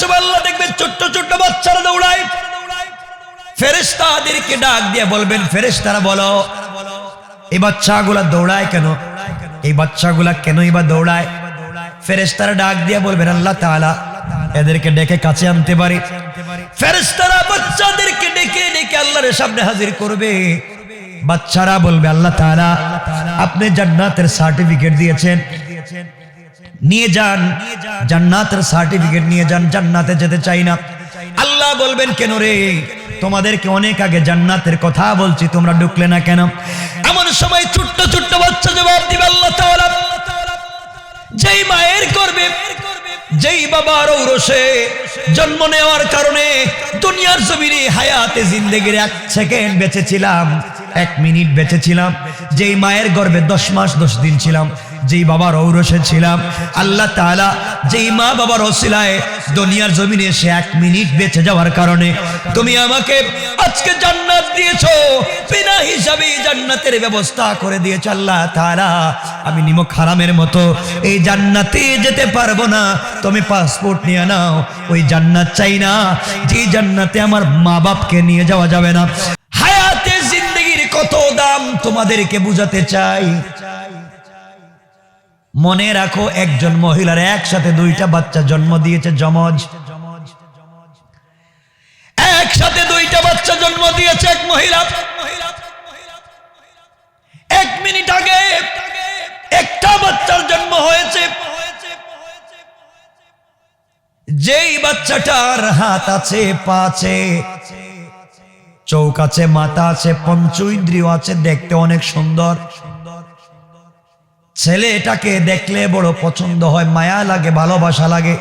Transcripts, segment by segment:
সময় আল্লাহ দেখবেন ছোট্ট ছোট্ট বাচ্চারা দৌড়ায়। ফেরেস্তাদেরকে ডাক দিয়ে বলবেন ফেরেস্তারা বলো, এই বাচ্চাগুলা দৌড়ায় কেন? এই বাচ্চাগুলা কেনই বা দৌড়ায়? ফেরেস্তারা ডাক দিয়ে বলবেন, আল্লাহ তাআলা এদেরকে ডেকে কাছে আনতে পারি। ফেরেস্তারা বাচ্চাদেরকে ডেকে ডেকে আল্লাহর সামনে হাজির করবে। বাচ্চারা বলবে, আল্লাহ তাআলা আপনি জান্নাতের সার্টিফিকেট দিয়েছেন। নিয়ে যান। জান্নাতের সার্টিফিকেট নিয়ে যান, জান্নাতে যেতে চাই না। আল্লাহ বলবেন, কেন রে? তোমাদেরকে অনেক আগে জান্নাতের কথা বলছি, তোমরা ঢুকলে না কেন? এমন সময় ছোট্ট ছোট্ট বাচ্চা জবাব দিবে আল্লাহ তাআলা। যেই মায়ের করবে যেই বাবার ঔরসে জন্ম নেওয়ার কারণে দুনিয়ার জমিনে হায়াতে জিন্দেগির এক সেকেন্ড বেঁচেছিলাম, এক মিনিট বেঁচেছিলাম। যেই মায়ের গর্ভে দশ মাস, দশ দিন ছিলাম। যেই বাবার ঔরসে ছিলাম, আল্লাহ তাআলা যেই মা বাবার ওসিলায় দুনিয়ার জমিনে এসে এক মিনিট বেঁচে যাওয়ার কারণে তুমি আমাকে আজকে জান্নাত দিয়েছ, বিনা হিসাবে জান্নাতের ব্যবস্থা করে দিয়েছ আল্লাহ তাআলা। আমি নিমক হারামের মতো এই জান্নাতে যেতে পারব না। তুমি পাসপোর্ট নিয়ে নাও, ওই জান্নাত চাই না। যে জান্নাতে আমার মা বাপকে নিয়ে যাওয়া যাবে না। হায়াতে জিন্দগির কত দাম তোমাদেরকে বুঝাতে চাই। মনে রাখো, একজন মহিলার একসাথে দুইটা বাচ্চা জন্ম দিয়েছে, জমজ। একসাথে দুইটা বাচ্চা জন্ম দিয়েছে এক মহিলা। এক মিনিট আগে একটা বাচ্চার জন্ম হয়েছে। যেই বাচ্চাটার হাত আছে, পা আছে চৌক আছে, মাথা আছে, পঞ্চ ইন্দ্রিয় আছে, দেখতে অনেক সুন্দর। ছেলেটাকে দেখলে বড় পছন্দ হয়, মায়া লাগে, ভালোবাসা লাগে।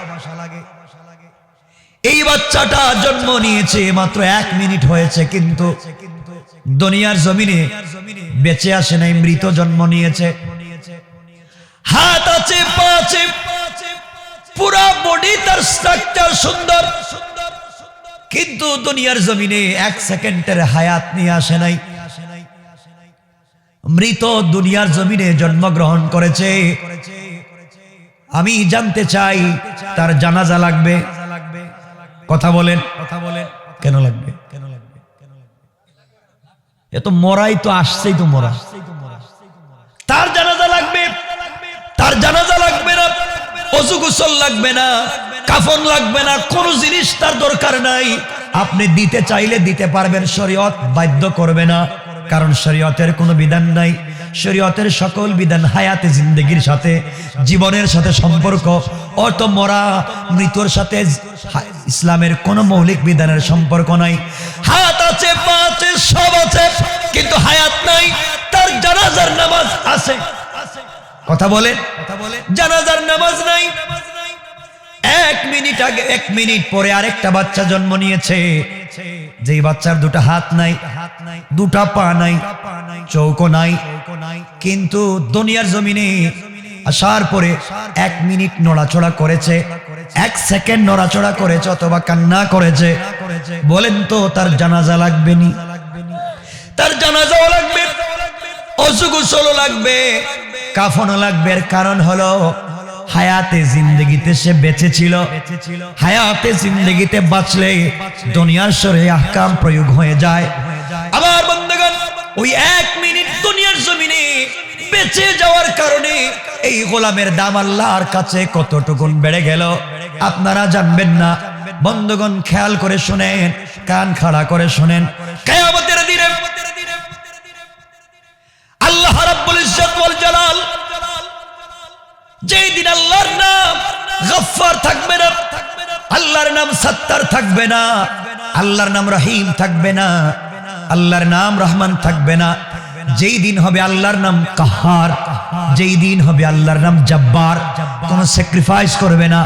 এই বাচ্চাটা জন্ম নিয়েছে মাত্র এক মিনিট হয়েছে, কিন্তু দুনিয়ার জমিনে বেঁচে আসে নাই, মৃত জন্ম নিয়েছে। হাত আছে, পা পুরা বডি তার স্ট্রাকচার সুন্দর। কিন্তু দুনিয়ার জমিনে এক সেকেন্ডের হায়াত নিয়ে আসে নাই। মৃত দুনিয়ার জমিনে জন্মগ্রহণ করেছে। আমি জানতে চাই, তার জানাজা লাগবে? কথা বলেন। কথা বলেন কেন লাগবে কেন লাগবে? এ তো মরাই তো আসছেই তো মরা। তার জানাজা লাগবে? তার জানাজা লাগবে না। অজু গোসল লাগবে না। কাফন লাগবে না। কোন জিনিস তার দরকার নাই। আপনি দিতে চাইলে দিতে পারবেন, শরীয়ত বাধ্য করবে না। কারণ শরীয়তের কোনো বিধান নাই। শরীয়তের সকল বিধান হায়াতে জিন্দগির সাথে, জীবনের সাথে সম্পর্ক। অত মরা, মৃত্যুর সাথে ইসলামের কোন মৌলিক বিধানের সম্পর্ক নাই। হাত আছে, পা আছে, সব আছে, কিন্তু হায়াত নাই। তার জানাজার নামাজ আছে। কথা বলে জানাজার নামাজ নাই। এক মিনিট আগে, এক মিনিট পরে আরেকটা বাচ্চা জন্ম নিয়েছে। যেই বাচ্চার দুটো হাত নাই, দুটা পা নাই, চৌকো নাই, কিন্তু দুনিয়ার জমিনে আসার পরে এক মিনিট নড়াচড়া করেছে, এক সেকেন্ড নড়াচড়া করেছে অথবা কান্না করেছে। বলেন তো, তার জানাজা লাগবে নি? তার জানাজাও লাগবে অসুখ লাগবে, কাফনও লাগবে। কারণ হলো হায়াতে জিন্দগিতে সে বেঁচে ছিল হায়াতে জিন্দগিতে বাঁচলে দুনিয়ার সরে আহকাম প্রয়োগ হয়ে যায়। আবার বন্ধুগণ, ওই এক মিনিট দুনিয়ার জমিনে বেঁচে যাওয়ার কারণে এই গোলামের দাম আল্লাহর কাছে কতটুকুন বেড়ে গেল? আপনারা জানবেন না। বন্ধুগণ, খেয়াল করে শুনেন, কান খাড়া করে শুনেন। কেয়ামতের দিনে আল্লাহ রাব্বুল ইজ্জত ওয়াল জালাল যেই দিন আল্লাহর নাম গফফার থাকবে না, আল্লাহর নাম সত্তার থাকবে না, আল্লাহর নাম রহিম থাকবে না, আল্লাহর নাম রহমান থাকবে না। যেই দিন হবে আল্লাহর নাম কাহার, যেই দিন হবে আল্লাহর নাম জব্বার, কোন স্যাক্রিফাইস করবে না,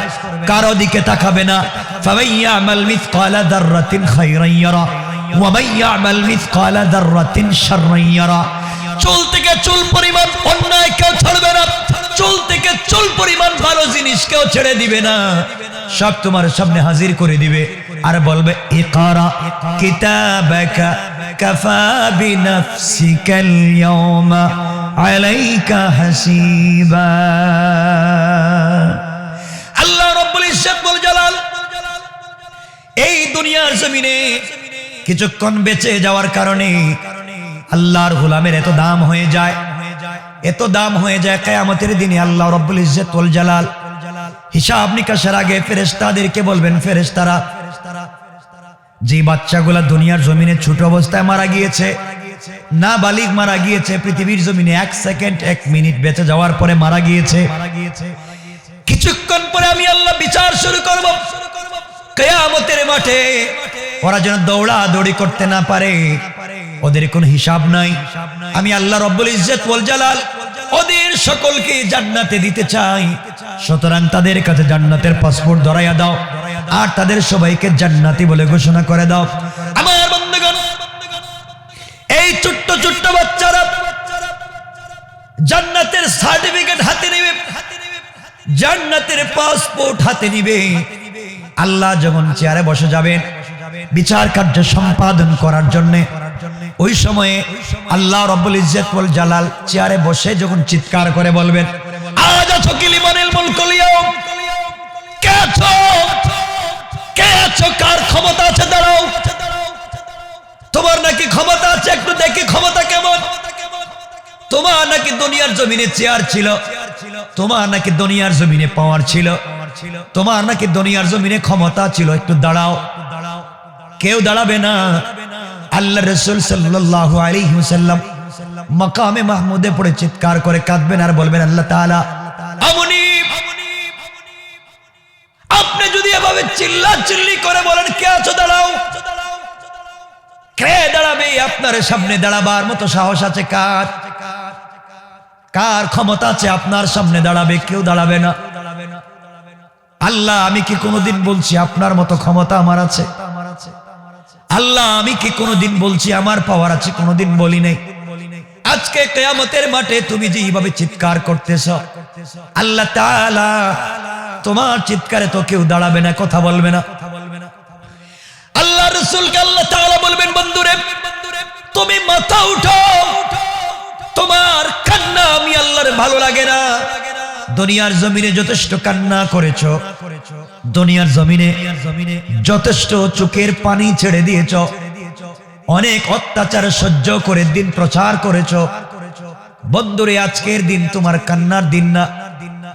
কারও দিকে তাকাবে না। ফামাইয়ামাল মিথকালা দাররাতিন খায়রান ইয়ারা ওয়া মাইয়ামাল মিথকালা দাররাতিন শাররান ইয়ারা। চুল থেকে চুল পরিমাণ অন্যায় কেউ ছাড়বে না। চুল থেকে চুল পরিমাণ ভালো জিনিস কেউ ছেড়ে দিবে না। সব তোমার সামনে হাজির করে দিবে। আর বলবে, ইকারা কিতাবাকা কাফা বিনাফসিকাল আলাইকা হাসিবা। আল্লাহ রাব্বুল ইজ্জত ওয়াল জালাল এই দুনিয়ার জমিনে কিছুক্ষণ বেঁচে যাওয়ার কারণে আল্লাহর গোলামের এত দাম হয়ে যায়। এত দাম হয়ে যায় কেয়ামতের দিনে। আল্লাহ রব্বুল ইজ্জত ওয়াল জালাল। হিসাব নিকাশের আগে ফেরেশতাদেরকে বলবেন, ফেরেশতারা যে বাচ্চাগুলা দুনিয়ার জমিনে ছোট অবস্থায় মারা গিয়েছে না বালিক মারা গিয়েছে, পৃথিবীর জমিনে এক সেকেন্ড, এক মিনিট বেঁচে যাওয়ার পরে মারা গিয়েছে। কিছুক্ষণ পরে আমি আল্লাহ বিচার শুরু করব। কেয়ামতের মাঠে ওরা যেন দৌড়া দৌড়ি করতে না পারে, ওদের কোনো হিসাব নাই। আমি আল্লাহ রব্বুল ইজ্জত ওয়াল জালাল ওদের সকলকে জান্নাতে দিতে চাই। সুতরাং তাদের কাছে জান্নাতের পাসপোর্ট ধরাইয়া দাও, আর তাদের সবাইকে জান্নাতি বলে ঘোষণা করে দাও। আমার বন্ধুগণ, এই ছোট্ট ছোট্ট বাচ্চারা জান্নাতের সার্টিফিকেট হাতে নেবে, জান্নাতের পাসপোর্ট হাতে নিবে। আল্লাহ যখন চেয়ারে বসে যাবেন, বিচার কার্য সম্পাদন করার জন্য, ওই সময়ে আল্লাহ রব্বুল ইজ্জত ওয়াল জালাল চেয়ারে বসে যখন চিৎকার করে বলবেন, আজ আছো মুলকুল ইয়াউম? কে আছো? কে আছো? কার ক্ষমতা আছে? দাঁড়াও। তোমার নাকি ক্ষমতা আছে? একটু দেখি ক্ষমতা কেমন? তোমার নাকি দুনিয়ার জমিনে চেয়ার ছিল? তোমার নাকি দুনিয়ার জমিনে পাওয়ার ছিল? তোমার নাকি দুনিয়ার জমিনে ক্ষমতা ছিল, একটু দাঁড়াও। কেউ দাঁড়াবে না। আল্লাহ রসুল সাল্লাহ আলিহাল্লাম মকামে মাহমুদে পড়ে চিৎকার করে কাঁদবেন আর বলবেন, আল্লাহ আমনি, আপনি যদি এভাবে চিল্লা চিল্লি করে বলেন, কে আছো, দাঁড়াও। কে দাঁড়াবে আপনার সামনে দাঁড়াবার মতো সাহস আছে? কার? কার ক্ষমতা আছে আপনার সামনে দাঁড়াবে? কেউ দাঁড়াবে না দাঁড়াবে না। আল্লাহ, আমি কি কোনোদিন বলছি আপনার মতো ক্ষমতা আমার আছে? আল্লাহ, আমি কি কোনোদিন বলছি আমার পাওয়ার আছে? কোনোদিন বলি নাই। আজকে কেয়ামতের মাঠে তুমি যে এইভাবে চিৎকার করতেছ, আল্লাহ তোমার চিৎকারে তো কেউ দাঁড়াবে না, কথা বলবে না। আল্লাহ রসুলকে আল্লাহ তাআলা বলবেন, বন্ধুরে, তুমি মাথা উঠো তোমার কান্না আমি আল্লাহর ভালো লাগে না। দুনিয়ার জমিনে যথেষ্ট কান্না করেছ। দুনিয়ার জমিনে যথেষ্ট চোখের পানি ছেড়ে দিয়েছ। অনেক অত্যাচার সহ্য করে দিন প্রচার করেছ। বন্ধুরে, আজকের দিন তোমার কান্নার দিন না।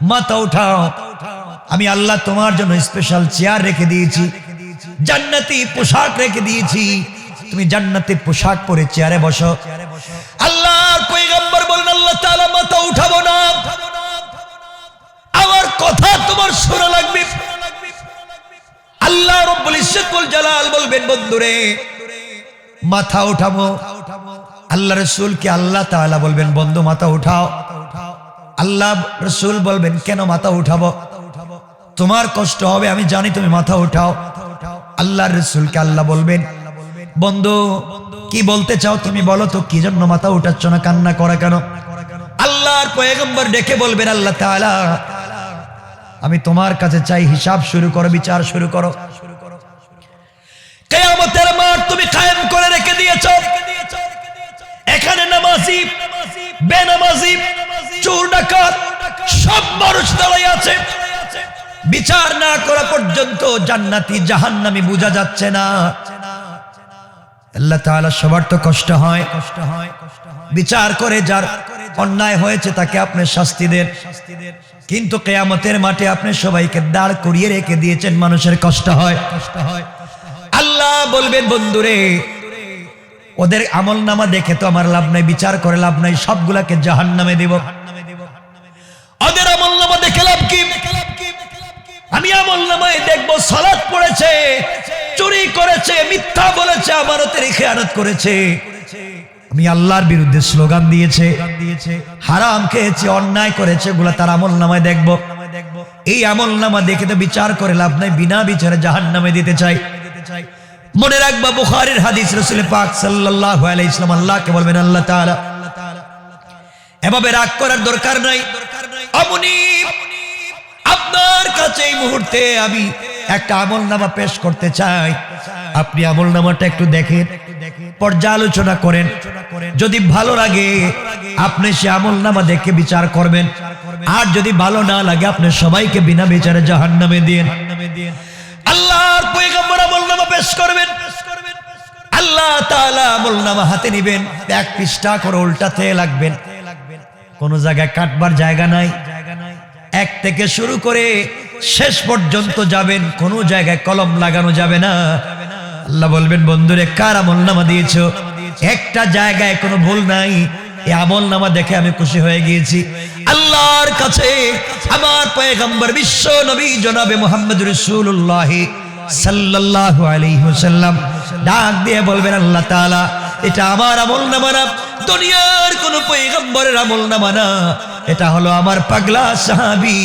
মাথা উঠাও। আমি আল্লাহ তোমার জন্য স্পেশাল চেয়ার রেখে দিয়েছি। জান্নাতি পোশাক রেখে দিয়েছি। তুমি জান্নাতি পোশাক পরে চেয়ারে বসো। পয়গম্বর তোমার শোনা লাগবে। আল্লাহ রব্বুল ওয়াল জালাল বলবেন, বন্ধুরে, মাথা উঠাবো। আল্লাহ রসুল কে আল্লাহ তাআলা বলবেন, বন্ধু, মাথা উঠাও। আল্লাহ রসুল বলবেন, কেন মাথা উঠাবো? তোমার কষ্ট হবে, আমি জানি তুমি মাথা উঠাও। আল্লাহর রসুলকে আল্লাহ বলবেন, বন্ধু, কি বলতে চাও তুমি বলো তো, কি জন্য মাথা উঠাচ্ছ না, কান্না করা কেন? আল্লাহর পয়গম্বর ডেকে বলবেন, আল্লাহ তাআলা আমি তোমার কাছে চাই হিসাব শুরু করো, বিচার শুরু করো। কেয়ামতের মাঠ তুমি কায়েম করে রেখে দিয়েছ। এখানে নামাজি, বেনামাজি, চোর ডাকাত, সব মানুষ দাঁড়াই আছে। বিচার না করা পর্যন্ত জান্নাতি জাহান্নামি বোঝা যাচ্ছে না। আল্লাহ তাআলা সবার তো কষ্ট হয় কষ্ট হয়। বিচার করে যার অন্যায় হয়েছে তাকে আপনি শাস্তি দেন। কিন্তু কেয়ামতের মাঠে আপনি সবাইকে দাঁড় করিয়ে রেখে দিয়েছেন, মানুষের কষ্ট হয়। কষ্ট হয় আল্লাহ বলবেন, বন্ধুরে, ওদের আমল নামা দেখে তো আমার লাভ নাই, বিচার করে লাভ নাই, সবগুলাকে জাহান নামে দিব। ওদের আমল নামা দেখে লাভ কি? আমি আমল নামায় দেখব সালাত পড়েছে, চুরি করেছে, মিথ্যা বলেছে আমারতের খেয়ানত করেছে। আমি আল্লাহর বিরুদ্ধে স্লোগান দিয়েছে, হারাম খেয়েছে, অন্যায় করেছে ওগুলা তার আমল নামায় দেখব। এই আমল নামা দেখে তো বিচার করে লাভ নাই, বিনা বিচারে জাহান নামে দিতে চাই। মনে রাখবা, বুখারীর হাদিস রসুল পাক আলাইহি ইসলাম আল্লাহকে বলবেন, আল্লাহ তাআলা, এভাবে রাগ করার দরকার নাই। আমনি আপনার কাছে এই মুহূর্তে আমি একটা আমল নামা পেশ করতে চাই। আপনি আমল নামাটা একটু দেখেন। পর্যালোচনা করেন। যদি ভালো লাগে, আপনি সে আমল নামা দেখে বিচার করবেন। আর যদি ভালো না লাগে, আপনি সবাইকে বিনা বিচারে জাহান নামে দিন আল্লাহর পয়গম্বর আমলনামা পেশ করবেন। আল্লাহ তাআলা আমলনামা হাতে নেবেন। এক পৃষ্ঠা করে উল্টাতে লাগবেন। কোন জায়গায় কাটবার জায়গা নাই। এক থেকে শুরু করে শেষ পর্যন্ত যাবেন। কোন জায়গায় কলম লাগানো যাবে না। আল্লাহ বলবেন, বন্ধুরে, কার আমল নামা দিয়েছ? একটা জায়গায় কোনো ভুল নাই। এই আমল নামা দেখে আমি খুশি হয়ে গিয়েছি। আল্লাহর কাছে আমার পয়গম্বর বিশ্ব নবী জনাবে মোহাম্মদ রসুল্লাহ সাল্লাল্লাহু আলাইহি ওয়াসাল্লাম। ডাক দিয়ে বলবেন, আল্লাহ তাআলা, এটা আমার আমল নামা না, দুনিয়ার কোন পয়গম্বরের আমল নামা না। এটা হলো আমার পাগলা সাহাবী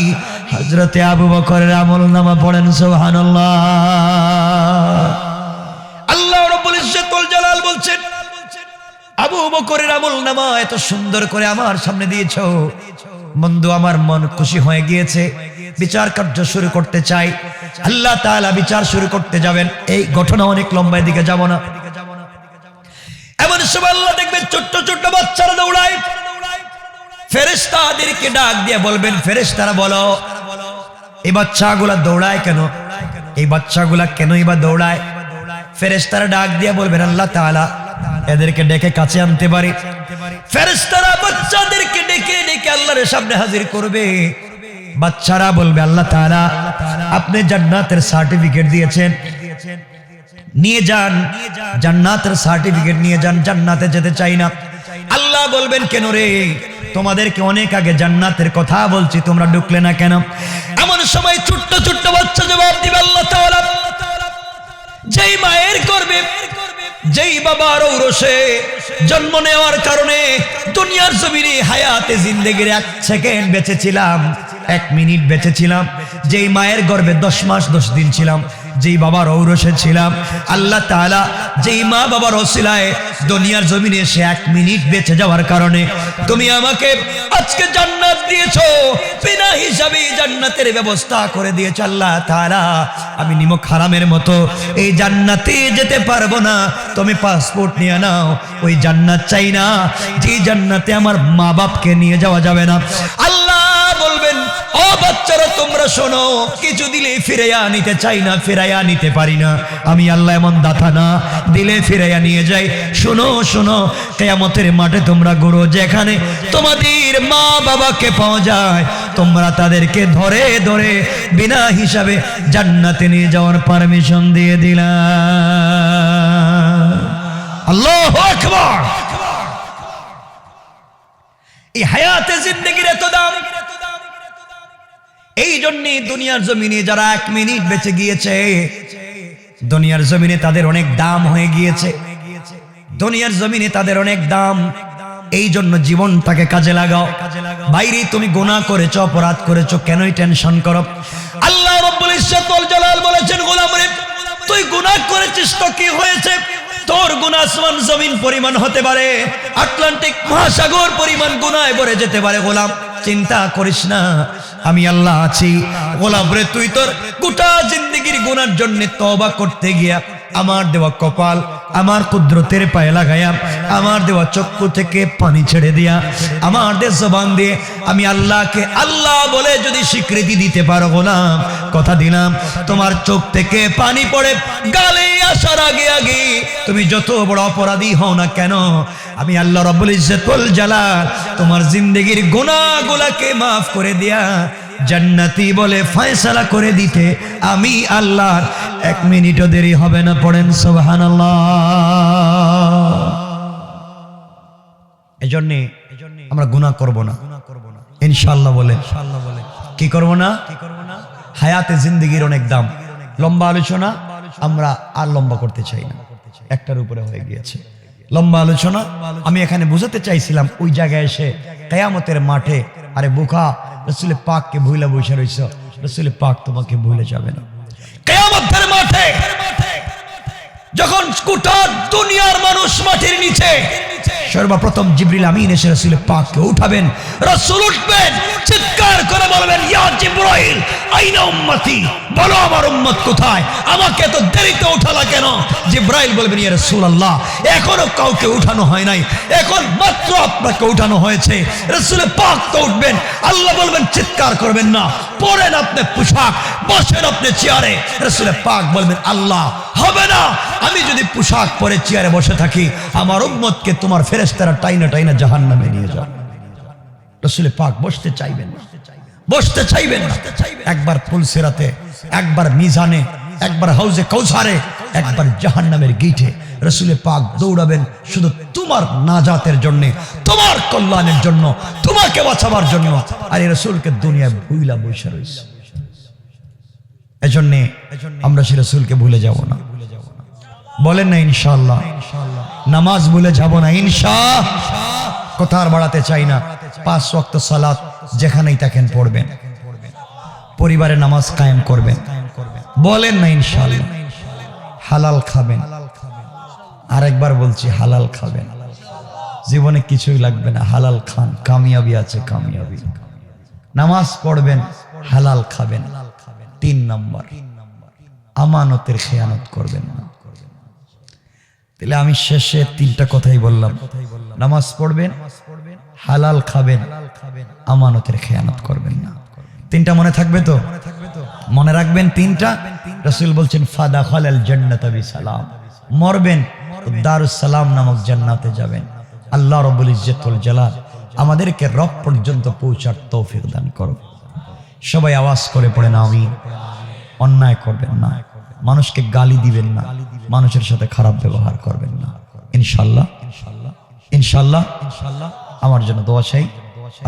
হযরতে আবু বকরের আমল নামা পড়েন, সুবহানাল্লাহ। আল্লাহ রাব্বুল বিচার কার্য শুরু করতে চাই। আল্লাহ বিচার শুরু করতে যাবেন। এই ঘটনা অনেক দিকে না। এমন সময় আল্লাহ ছোট্ট ছোট্ট বাচ্চারা দৌড়ায়। ফেরেশতাদেরকে ডাক দিয়ে বলবেন, ফেরেশতারা বলো, এই বাচ্চাগুলা দৌড়ায় কেন? এই বাচ্চাগুলা কেনই বা দৌড়ায়? ফেরেশতারা ডাক দিয়ে বলবেন, আল্লাহ তাআলা এদেরকে ডেকে কাছে আনতে পারি। ফেরেশতারা বাচ্চাদেরকে ডেকে ডেকে আল্লাহর সামনে হাজির করবে। বাচ্চারা বলবে, আল্লাহ তাআলা আপনি জান্নাতের সার্টিফিকেট দিয়েছেন। নিয়ে যান, জান্নাতের সার্টিফিকেট নিয়ে যান, জান্নাতে যেতে চাই না। আল্লাহ বলবেন, কেন রে? তোমাদেরকে অনেক আগে জান্নাতের কথা বলছি, তোমরা ঢুকলে না কেন? এমন সময় ছোট্ট ছোট্ট বাচ্চা জবাব দিবে, আল্লাহ তাআলা যেই মায়ের করবে যেই বাবার ঔরসে জন্ম নেওয়ার কারণে দুনিয়ার জমিনে হায়াতে জিন্দেগির এক সেকেন্ড বেঁচেছিলাম, এক মিনিট বেঁচেছিলাম, যেই মায়ের গর্বে দশ মাস দশ দিন ছিলাম যেই বাবার ঔরসে ছিলাম, আল্লাহ তাআলা যেই মা বাবার ওসিলায় দুনিয়ার জমিনে এসে এক মিনিট বেঁচে যাওয়ার কারণে তুমি আমাকে আজকে জান্নাত দিয়েছ, বিনা হিসাবে জান্নাতের ব্যবস্থা করে দিয়েছ আল্লাহ তাআলা। আমি নিমক হারামের মতো এই জান্নাতে যেতে পারব না। তুমি পাসপোর্ট নিয়ে নাও, ওই জান্নাত চাই না। যে জান্নাতে আমার মা বাপকে নিয়ে যাওয়া যাবে না। আল্লাহ বাচ্চারা, তোমরা শোনো, কিছু দিলে ফিরাইয়া নিতে চাই না, ফিরাইয়া নিতে পারি না। আমি আল্লাহ এমন দাতা না, দিলে ফিরাইয়া নিয়ে যাই। শোনো শোনো, কেয়ামতের মাঠে তোমরা গরো যেখানে তোমাদের মা বাবাকে পাওয়া যায়। তোমরা তাদেরকে ধরে ধরে, বিনা হিসাবে জান্নাতে নিয়ে যাওয়ার পারমিশন দিয়ে দিলাম আল্লাহ এই হায়াতে জিন্দগির এত দাম। এই জন্যে দুনিয়ার জমিনে যারা এক মিনিট বেঁচে গিয়েছে, দুনিয়ার জমিনে তাদের অনেক দাম হয়ে গিয়েছে। দুনিয়ার জমিনে তাদের অনেক দাম এই জন্য জীবনটাকে কাজে লাগাও। বাইরে তুমি গুনাহ করেছ, অপরাধ করেছ, কেনই টেনশন করো? আল্লাহ রব্বুল ইজ্জতুল জালাল বলেছেন, গোলাম রে, তুই গুনাহ করেছিস তো কি হয়েছে? তোর গুনাহ আসমান জমিন পরিমাণ হতে পারে, আটলান্টিক মহাসাগর পরিমাণ গুনায় ভরে যেতে পারে, গোলাম। চিন্তা করিস না আমি আল্লাহ আছি। গোলাম রে তুই তোর গোটা জিন্দগির গুনার জন্য তবা করতে গিয়া আমার দেওয়া কপাল আমার কুদরতের পায়ে লাগাইয়া, আমার দেওয়া চক্ষু থেকে পানি ছেড়ে দিয়া, আমার দেশ জবান দিয়ে আমি আল্লাহকে আল্লাহ বলে যদি স্বীকৃতি দিতে পারো গোলাম কথা দিলাম, তোমার চোখ থেকে পানি পড়ে, গালে আসার আগে আগে তুমি যত বড় অপরাধী হও না কেন, আমি আল্লাহ রব্বুল ইজ্জতুল জালাল তোমার জিন্দগির গুনাহগুলোকে মাফ করে দিয়া জান্নাতি বলে ফয়সালা করে দিতে আমি আল্লাহর এক মিনিটও দেরি হবে না, পড়েন সুবহানাল্লাহ। এজন্যে আমরা গুনাহ করব না। ইনশাআল্লাহ বলে। কি করব না? হায়াতে জিন্দগির অনেক দাম। লম্বা আলোচনা আমরা আর লম্বা করতে চাই না। একটার উপরে হয়ে গিয়েছে। লম্বা আলোচনা আমি এখানে বুঝাতে চাইছিলাম, ওই জায়গায় এসে কেয়ামতের মাঠে, আরে বোকা রসুল পাককে ভুলে বসে রয়েছ রসুল পাক তোমাকে ভুলে যাবে না। কেয়ামতের মাঠে, যখন গোটা দুনিয়ার মানুষ মাটির নিচে, সর্বপ্রথম জিবরিল আমিন এসে রসুল পাককে উঠাবেন। রসুল উঠবেন, চিৎকার করে বলবেন, ইয়া জিব্রাইল, আইনা উম্মতি? বলো আমার উম্মত কোথায়? আমাকে তো দেরিতে উঠালা কেন? জিব্রাইল বলবেন, ইয়া রাসূলুল্লাহ, এখনও কাউকে উঠানো হয় নাই। এখন মাত্র আপনাকে উঠানো হয়েছে। রসুল পাক তো উঠবেন, আল্লাহ বলবেন, চিৎকার করবেন না। পরেন আপনি পোশাক, বসেন আপনি চেয়ারে। রসুল পাক বলবেন, আল্লাহ, হবে না। আমি যদি পোশাক পরে চেয়ারে বসে থাকি, আমার উম্মতকে তোমার ফেরেশতারা টাইনা টাইনা জাহান্নামে নিয়ে যাও রসুলে পাক বসতে চাইবেন বসতে চাইবেন একবার ফুলসেরাতে, একবার মিজানে, একবার হাউজে কৌসারে একবার জাহান্নামের গিটে রসুলে পাক দৌড়াবেন শুধু তোমার নাজাতের জন্য, তোমার কল্যাণের জন্য, তোমাকে বাঁচাবার জন্য। আর এই রসুলকে দুনিয়ায় ভুইলা বৈশা রয়েছে এজন্যে আমরা সে রসুলকে ভুলে যাব না। বলেন না ইনশাল্লাহ নামাজ ভুলে যাব না ইনশা কথা আর বাড়াতে চাই না। পাঁচ ওয়াক্ত সালাত যেখানেই থাকেন পড়বেন। পরিবারে নামাজ কায়েম করবেন। বলেন না ইনশাল্লাহ হালাল খাবেন। আরেকবার বলছি, হালাল খাবেন। জীবনে কিছুই লাগবে না, হালাল খান। কামিয়াবি আছে, কামিয়াবি। নামাজ পড়বেন, হালাল খাবেন। তিন নম্বর, আমানতের খেয়ানত করবেন না। তাহলে আমি শেষে তিনটা কথাই বললাম। নামাজ পড়বেন, হালাল খাবেন, আমানতের খেয়ানত করবেন না। তিনটা মনে থাকবে তো? মনে রাখবেন তিনটা? রসুল বলছেন ফাদা খালাল জান্নাতাবি সালাম মরবেন দারুস সালাম নামক জান্নাতে যাবেন। আল্লাহ রবুল ইজ্জতুল জালাল আমাদেরকে রব পর্যন্ত পৌঁছার তৌফিক দান করো সবাই আওয়াজ করে পড়েন আমি অন্যায় করবেন না। মানুষকে গালি দিবেন না। মানুষের সাথে খারাপ ব্যবহার করবেন না। ইনশাল্লাহ ইনশাল্লাহ ইনশাল্লাহ আমার জন্য দোয়া চাই।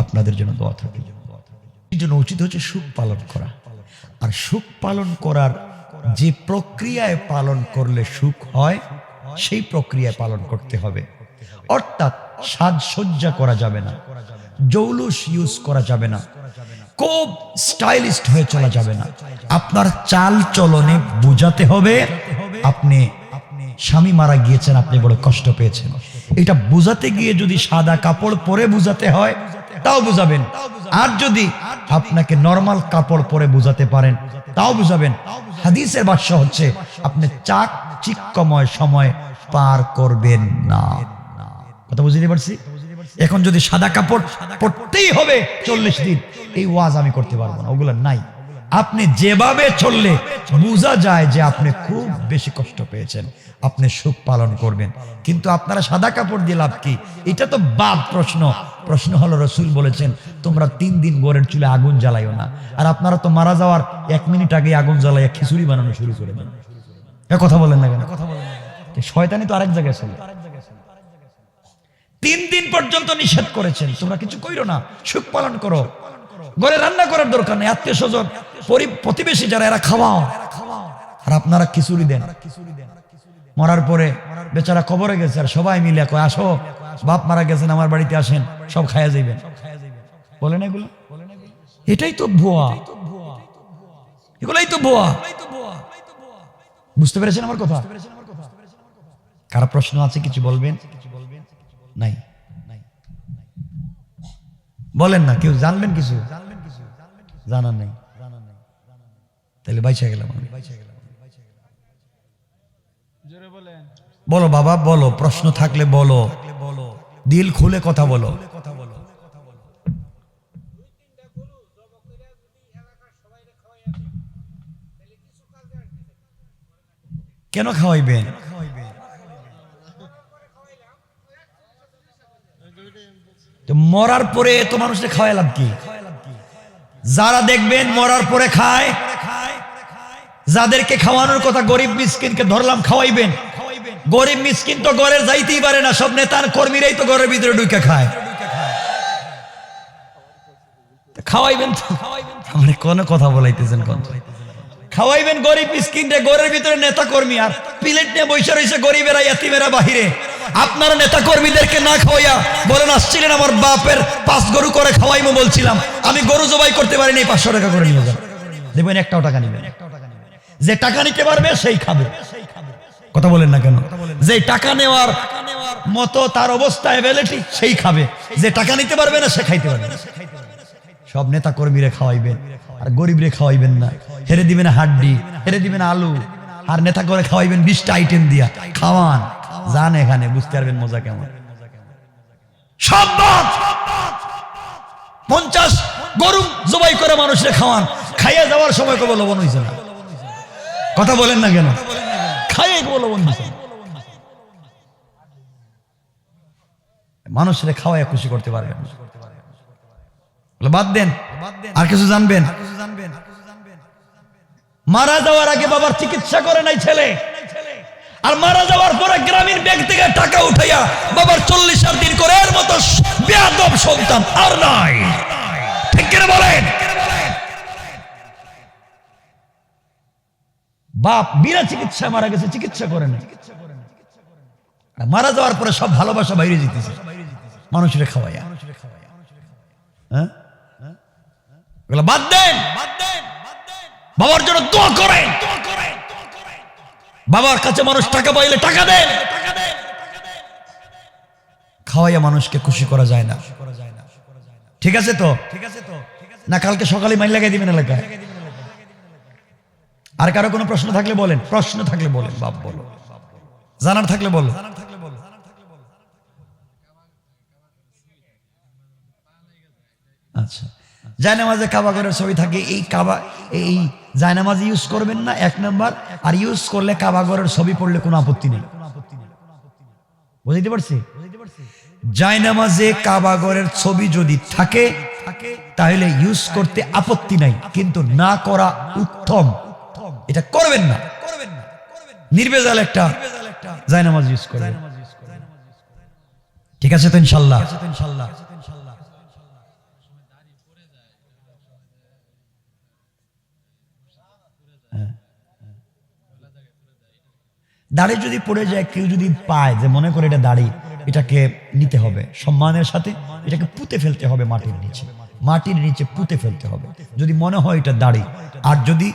আপনাদের জন্য দোয়া থাকে এই জন্য উচিত হচ্ছে সুখ পালন করা। আর সুখ পালন করার যে প্রক্রিয়ায় পালন করলে সুখ হয়, সেই প্রক্রিয়ায় পালন করতে হবে। অর্থাৎ সাজসজ্জা করা যাবে না, জৌলুস ইউজ করা যাবে না, খুব স্টাইলিস্ট হয়ে চলা যাবে না। আপনার চাল চলনে বুঝাতে হবে, আপনি স্বামী মারা গিয়েছেন, আপনি বড় কষ্ট পেয়েছেন। এটা বুঝাতে গিয়ে যদি সাদা কাপড় পরে বুঝাতে হয়, তাও বুঝাবেন। আর যদি আপনাকে নর্মাল কাপড় পরে বুঝাতে পারেন, তাও বুঝাবেন। হাদিসের ভাষ্য হচ্ছে, আপনি চাক চিকময় সময় পার করবেন না। কথা বুঝতে পারছি? এখন যদি সাদা কাপড় পরতেই হবে চল্লিশ দিন, এই ওয়াজ আমি করতে পারব না, ওগুলো নাই। আপনি যেভাবে চললে বোঝা যায় যে আপনি খুব বেশি কষ্ট পেয়েছেন। আপনি সুখ পালন করবেন। কিন্তু আপনারা সাদা কাপড় দিয়ে লাভ কি? এটা তো বাদ প্রশ্ন। প্রশ্ন হলো রসুল বলেছেন, তোমরা তিন দিন গোরের চুলে আগুন জ্বালাইও না। আর আপনারা তো মারা যাওয়ার এক মিনিট আগে আগুন জ্বালাইয়া খিচুড়ি বানানো শুরু করে দেন। কথা বলেন না কেন? কথা বলেন শয়তানি তো আরেক জায়গায় চলে। তিন দিন পর্যন্ত নিষেধ করেছেন, তোমরা কিছু কইরো না, সুখ পালন করো। ঘরে রান্না করার দরকার নেই, আত্মীয় স্বজন প্রতিবেশী যারা, এরা খাওয়াও। আর আপনারা খিচুড়ি দেন। মরার পরে বেচারা কবরে গেছে, আর সবাই মিলে কয়, আসো, বাপ মারা গেছেন, আমার বাড়িতে আসেন, সব খাইয়া যাইবেন। বলেন এগুলো? এটাই তো ভুয়া। এগুলাই তো ভুয়া। বুঝতে পেরেছেন আমার কথা? কারা প্রশ্ন আছে, কিছু বলবেন? নাই। বলেন না কেউ জানবেন কিছু? জানার নেই। তাহলে বাইচা গেলাম আমি। বলো বাবা বলো। প্রশ্ন থাকলে বলো। দিল খুলে কথা বলো। কেন খাওয়াইবেন তো মরার পরে তো মানুষকে খাওয়াইলাম কি? যারা দেখবেন মরার পরে খায়, যাদেরকে খাওয়ানোর কথা গরিব মিসকিনকে ধরলাম, খাওয়াইবেন। গরিব মিসকিন তো ঘরের যাইতেই পারে না, সব নেতার কর্মীরাই তো ঘরের ভিতরে ঢুকে খায়। খাওয়াইবেন মানে কোনো কথা বলাইতেছেন কোন? খাওয়াইবেন গরিব মিসকিন রে, ঘরের ভিতরে নেতা কর্মী, আর প্লেট নিয়ে বসে রয়েছে গরিবেরা, ইয়াতিমেরা বাহিরে। আপনারা নেতা কর্মীদেরকে না খাওয়াইয়া বলেন, আসছিলেন আমার বাপের পাঁচ গরু করে খাওয়াইমো বলছিলাম। আমি গরু জবাই করতে পারিনি, পাঁচশো টাকা করে নিয়ে যান। দেবেন, একটাও টাকা নেবেন। যে টাকা নিতে পারবে, সেই খাবে। কথা বলেন না কেন? যে টাকা নেওয়ার মতো তার অবস্থা এভেলেটি সেই খাবে। যে টাকা নিতে পারবে না, সে খাইতে পারবে। সব নেতা কর্মীরে খাওয়াইবেন, আর গরিবরে খাওয়াইবেন না। হেরে দিবেন হাড্ডি, হেরে দিবেন আলু, আর নেতা করে খাওয়াইবেন বিশটা আইটেম দিয়া। খাওয়ান। যান এখানে, বুঝতে পারবেন মজা কেমন। পঞ্চাশ গরু জবাই করে মানুষের খাওয়ান। যাওয়ার সময় কবে লবণ হয়েছে না। কথা বলেন না কেন? খাইয়ে কবে লবণ হয়েছে মানুষের খাওয়ায় খুশি করতে পারবেন বাদ দেন। আর কিছু জানবেন? মারা যাওয়ার আগে বাবার চিকিৎসা করে নাই ছেলে। আর মারা যাওয়ার পরে গ্রামীণ ব্যাংক থেকে টাকা উঠাইয়া বাবার চল্লিশ আর দিন করে এর মতো বেয়াদব সন্তান আর নাই। ঠিক কিনা বলেন? বাপ বিনা চিকিৎসায় মারা গেছে, চিকিৎসা করে আর মারা যাওয়ার পরে সব ভালোবাসা বাইরে যেতেছে। মানুষের খাওয়াইয়া। হ্যাঁ? বাদ দেন। বাবার জন্য দোয়া করেন। বাবার কাছে মানুষ টাকা পাইলে টাকা দেন। খাওয়াইয়া মানুষকে খুশি করা যায় না। ঠিক আছে তো? ঠিক আছে তো না, কালকে সকালে মাইন লাগাই দিবেন এলাকায়। আর কারও কোনো প্রশ্ন থাকলে বলেন। প্রশ্ন থাকলে বলেন, বাপ বলো। জানার থাকলে বলো আচ্ছা জায়নামাজে কাবা ঘরের ছবি থাকে, এই কাবা, এই জায়নামাজ ইউজ করবেন না, এক নাম্বার আর ইউজ করলে কাবা ঘরের ছবি পড়লে কোনো আপত্তি নেই। বুঝতে পারছি? জায়নামাজে কাবা ঘরের ছবি যদি থাকে, তাহলে ইউজ করতে আপত্তি নাই, কিন্তু না করা উত্তম। এটা করবেন না। নির্বেজাল একটা জায়নামাজ ইউজ করবেন। ঠিক আছে তো ইনশাল্লাহ ইনশাল্লাহ দাড়ি যদি পড়ে যায়, কেউ যদি পায় যে মনে করে এটা দাড়ি, এটাকে নিতে হবে। সম্মানের সাথে এটাকে পুঁতে ফেলতে হবে মাটির নিচে। মাটির নিচে পুঁতে ফেলতে হবে। যদি মনে হয় এটা দাড়ি, আর যদি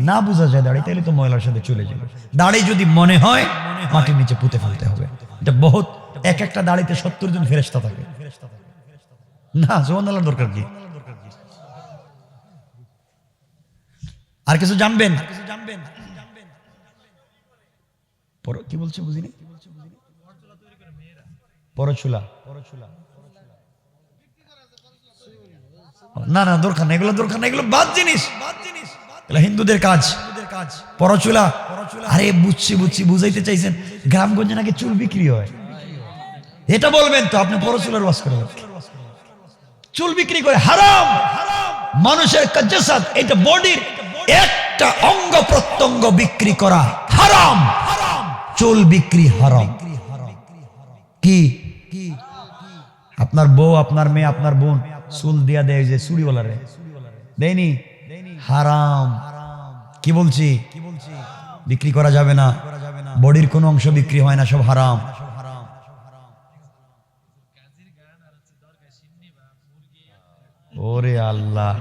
না বোঝা যায় দাড়ি, তাহলে তো ময়লার সাথে চলে যাবে। দাড়ি যদি মনে হয়, মাটির নিচে পুঁতে ফেলতে হবে। এটা বহুত, এক একটা দাড়িতে সত্তর জন ফেরেস্তা থাকে। না জোয়ান দরকার কি? আর কিছু জানবেন? জানবেন পর- কি বলছে বুঝিনি? পরচুলা। না না, দরকার এগুলো দরকার এগুলো বাদ জিনিস। এগুলো হিন্দুদের কাজ। পরচুলা। আরে, বুঝছি বুঝছি, বুঝাইতে চাইছেন। গ্রামগঞ্জে নাকি চুল বিক্রি হয়? এটা বলবেন তো, আপনি পরচুলার ওয়াজ করে চুল বিক্রি করে হারাম। মানুষের কাজাসাদ এটা বডির একটা অঙ্গ প্রত্যঙ্গ বিক্রি করা হারাম। চুল বিক্রি হারাম। কি? আপনার বউ, আপনার মেয়ে, আপনার বোন চুল দিয়া দেয় যে চুরিওয়ালারে দেয়নি? হারাম। কি বলছি? বিক্রি করা যাবে না। বডির কোনো অংশ বিক্রি হয় না, সব হারাম। ওরে আল্লাহ।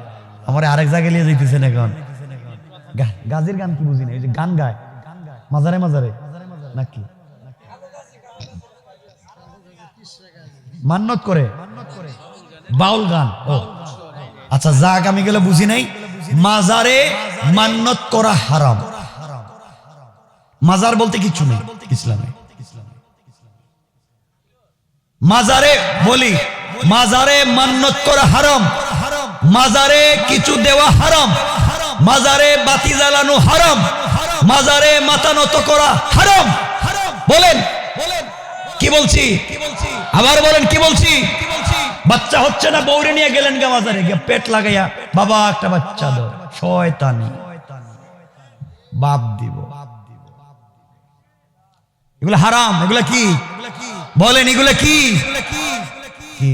আমার আরেক জায়গায় নিয়ে যাইতেছেন এখন। গাজীর গান কি বুঝি না? এই যে গান গায়। মাজারে মাজারে। নাকি? মান্নত করে? বাউল গান? ও। আচ্ছা যাক, আমি গেলে বুঝি নাই। মাজারে মান্নত করা হারাম। মাজার বলতে কিছু নেই ইসলামে। মাজারে, বলি, মাজারে মান্নত করা হারাম। মাজারে কিছু দেওয়া হারাম। মাজারে বাতি জ্বালানো হারাম। মাজারে মাথা নত করা হারাম। বলেন। কি বলছি? আবার বলেন, কি বলছি? বাচ্চা হচ্ছে না বৌরে নিয়ে গেলেন গা মাজারে, গিয়ে পেট লাগাইয়া, বাবা একটা বাচ্চা দাও, শয়তানি। বাপ দিব। এগুলো হারাম, এগুলো কি? বলেন, এগুলো কি? কি?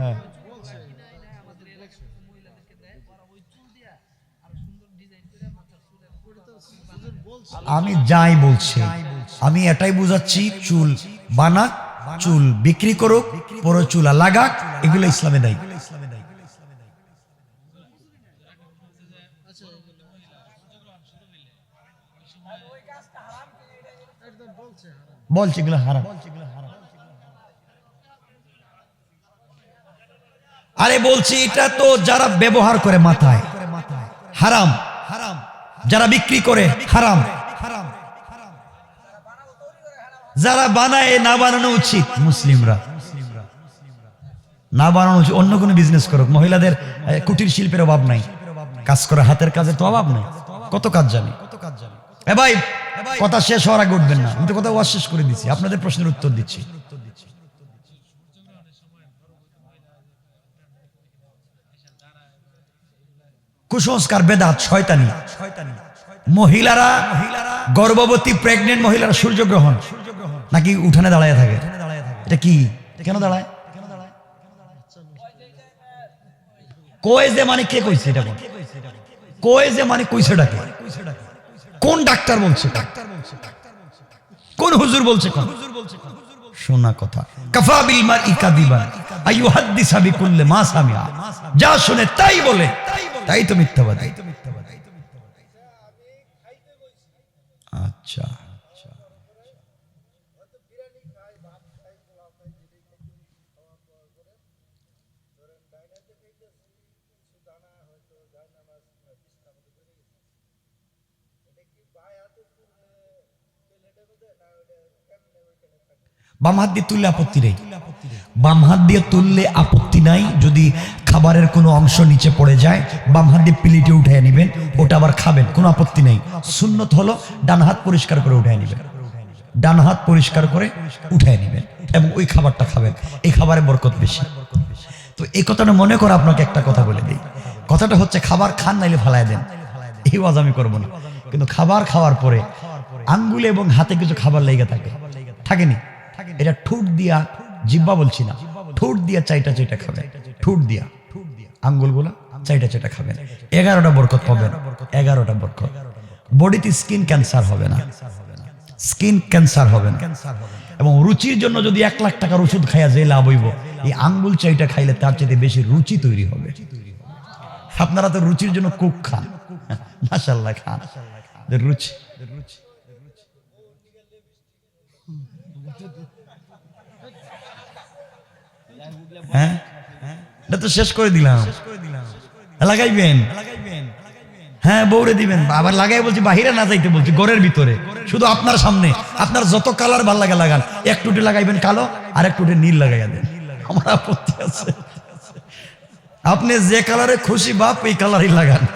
হ্যাঁ। আমি যাই বলছি, আমি এটাই বুঝাচ্ছি, চুল বানাক চুল বিক্রি করুক, পরে চুলা লাগাক, এগুলো ইসলামে নাই বলছে, এগুলো হারাম। আরে বলছি, এটা তো যারা ব্যবহার করে মাথায়। হারাম। হারাম যারা বিক্রি করে, হারাম। যারা বানায়, না বানানো উচিত। মুসলিমরা। না বানানো উচিত। অন্য কোনো বিজনেস করুক। মহিলাদের কুটির শিল্পের অভাব নাই। কাজ করে, হাতের কাজের তো অভাব নাই। কত কাজ জানি। এ ভাই, কথা শেষ হওয়ার আগে উঠবেন না। আমি তো কথা ওয়াজ শেষ করে দিচ্ছি আপনাদের প্রশ্নের উত্তর দিচ্ছি। কুসংস্কার, বেদাত, শয়তানি। মহিলারা গর্ভবতী প্রেগনেন্ট মহিলারা সূর্যগ্রহণ, নাকি উঠানে দাঁড়ায় থাকে? এটা কি? কেন দাঁড়ায়? মানে এটা কোন? কয়ে যে মানে কইছে ডাকে কোন ডাক্তার বলছে? কোন হুজুর বলছে কোন? শোনা কথা। কাফা বিল মার ইকাদিবা আইয়ু হাদ্দিসা বিকুল্লি মা সামিয়া যা শুনে তাই বলে, তাই তো মিথ্যাবাদী। আচ্ছা। বাম হাত দিয়ে তুললে আপত্তি নেই। বাম হাত দিয়ে তুললে আপত্তি নাই, যদি খাবারের কোনো অংশ নিচে পড়ে যায়, বাম হাত দিয়ে প্লেটে উঠে নেবেন, ওটা আবার খাবেন, কোনো আপত্তি নেই। সুন্নত হলো ডান হাত পরিষ্কার করে উঠে নেবেন। ডান হাত পরিষ্কার করে উঠে নেবেন এবং ওই খাবারটা খাবেন। এই খাবারে বরকত বেশি। তো এই কথাটা মনে করে আপনাকে একটা কথা বলে দিই। কথাটা হচ্ছে, খাবার খান নাইলে ফালায় দেন। এই ওয়াজ আমি করব না। কিন্তু খাবার খাওয়ার পরে আঙ্গুলে এবং হাতে কিছু খাবার লেগে থাকে। থাকেনি? এটা ঠুট দিয়া জিব্বা বলছি না। ঠুট দিয়া চাইটা চাইটা খাবেন ঠুট দিয়া। আঙ্গুলগুলা, চাইটা চাইটা খাবেন এগারোটা বরকত পাবেন এগারোটা বরকত। বডিতে স্কিন ক্যান্সার হবে না। স্কিন ক্যান্সার হবে না। এবং রুচির জন্য যদি এক লাখ টাকার ওষুধ খাইয়া যে লাভ হইব, এই আঙ্গুল চাইটা খাইলে তার চাইতে বেশি রুচি তৈরি হবে। আপনারা তো রুচির জন্য কুক খান। মাসাল্লাহ খান। রুচি রুচি। হ্যাঁ? এটা তো শেষ করে দিলাম। লাগাইবেন? হ্যাঁ বৌরে দিবেন। আবার লাগাই বলছি, বাহিরে না যাইতে বলছি, ঘরের ভিতরে। শুধু আপনার সামনে। আপনার যত কালার ভালো লাগে লাগান। এক টুটে লাগাইবেন কালো আর এক টুটে নীল লাগাইয়া দেন। আমার আপত্তি আছে। আপনি যে কালারে খুশি বাপ, এই কালারই লাগান।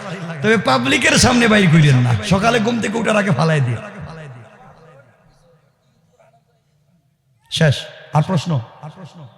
তবে পাবলিকের সামনে বাইর করিলেন না। সকালে ঘুম থেকে উঠার আগে ফালাই দিয়ে শেষ। আর প্রশ্ন? আর প্রশ্ন?